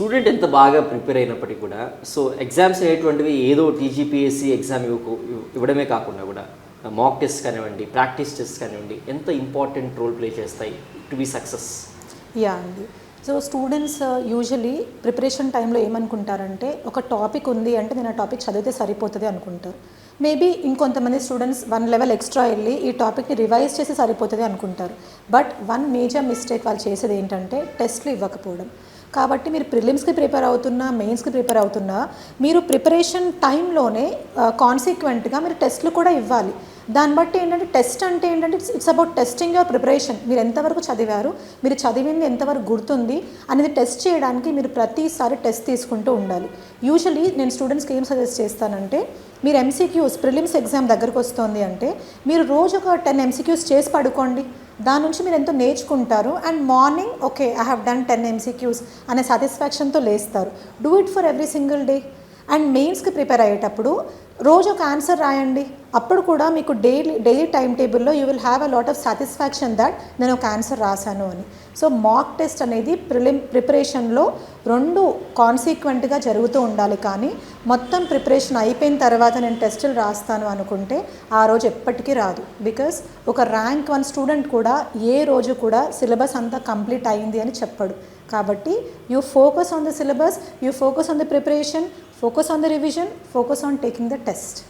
Student ఎంత బాగా prepare అయినప్పటికీ కూడా సో ఎగ్జామ్స్ అనేటువంటివి ఏదో టీజీపీఎస్సీ ఎగ్జామ్ ఇవ్వడమే కాకుండా కూడా మాక్ టెస్ట్ కానివ్వండి ప్రాక్టీస్ టెస్ట్ కానివ్వండి ఎంత ఇంపార్టెంట్ రోల్ ప్లే చేస్తాయి టు బి సక్సెస్ యా అండి. సో స్టూడెంట్స్ యూజువలీ ప్రిపరేషన్ టైంలో ఏమనుకుంటారంటే ఒక టాపిక్ ఉంది అంటే నేను ఆ టాపిక్ చదివితే సరిపోతుంది అనుకుంటారు. మేబీ ఇంకొంతమంది స్టూడెంట్స్ వన్ లెవెల్ ఎక్స్ట్రా వెళ్ళి ఈ టాపిక్ని రివైజ్ చేసి సరిపోతుంది అనుకుంటారు. బట్ వన్ మేజర్ మిస్టేక్ వాళ్ళు చేసేది ఏంటంటే టెస్ట్లు ఇవ్వకపోవడం. కాబట్టి మీరు ప్రిలిమ్స్కి ప్రిపేర్ అవుతున్నా మెయిన్స్కి ప్రిపేర్ అవుతున్నా మీరు ప్రిపరేషన్ టైంలోనే కాన్సిక్వెంట్గా మీరు టెస్ట్లు కూడా ఇవ్వాలి. దాన్ని బట్టి ఏంటంటే టెస్ట్ అంటే ఏంటంటే it's about testing your preparation మీరు ఎంతవరకు చదివారు మీరు చదివింది ఎంతవరకు గుర్తుంది అనేది టెస్ట్ చేయడానికి మీరు ప్రతిసారి టెస్ట్ తీసుకుంటూ ఉండాలి. యూజువలీ నేను స్టూడెంట్స్కి ఏం సజెస్ట్ చేస్తానంటే మీరు ఎంసీక్యూస్ ప్రిలిమ్స్ ఎగ్జామ్ దగ్గరకు వస్తుంది అంటే మీరు రోజు ఒక టెన్ ఎంసీక్యూస్ చేసి పడుకోండి. దాని నుంచి మీరు ఎంతో నేర్చుకుంటారు. And morning okay I have done ten MCQs అనే సాటిస్ఫాక్షన్తో లేస్తారు. Do it for every single day and మెయిన్స్కి ప్రిపేర్ అయ్యేటప్పుడు రోజు ఒక ఆన్సర్ రాయండి. అప్పుడు కూడా మీకు డైలీ డైలీ టైం టేబుల్లో you will have a lot of satisfaction that నేను ఒక ఆన్సర్ రాశాను అని. సో మాక్ టెస్ట్ అనేది ప్రిలిమ్ ప్రిపరేషన్లో రెండు కాన్సిక్వెంట్గా జరుగుతూ ఉండాలి కానీ మొత్తం ప్రిపరేషన్ అయిపోయిన తర్వాత నేను టెస్టులు రాస్తాను అనుకుంటే ఆ రోజు ఎప్పటికీ రాదు. బికాస్ ఒక ర్యాంక్ వన్ స్టూడెంట్ కూడా ఏ రోజు కూడా సిలబస్ అంతా కంప్లీట్ అయింది అని చెప్పడు. కాబట్టి you focus on the syllabus you focus on the preparation focus on the revision focus on taking the test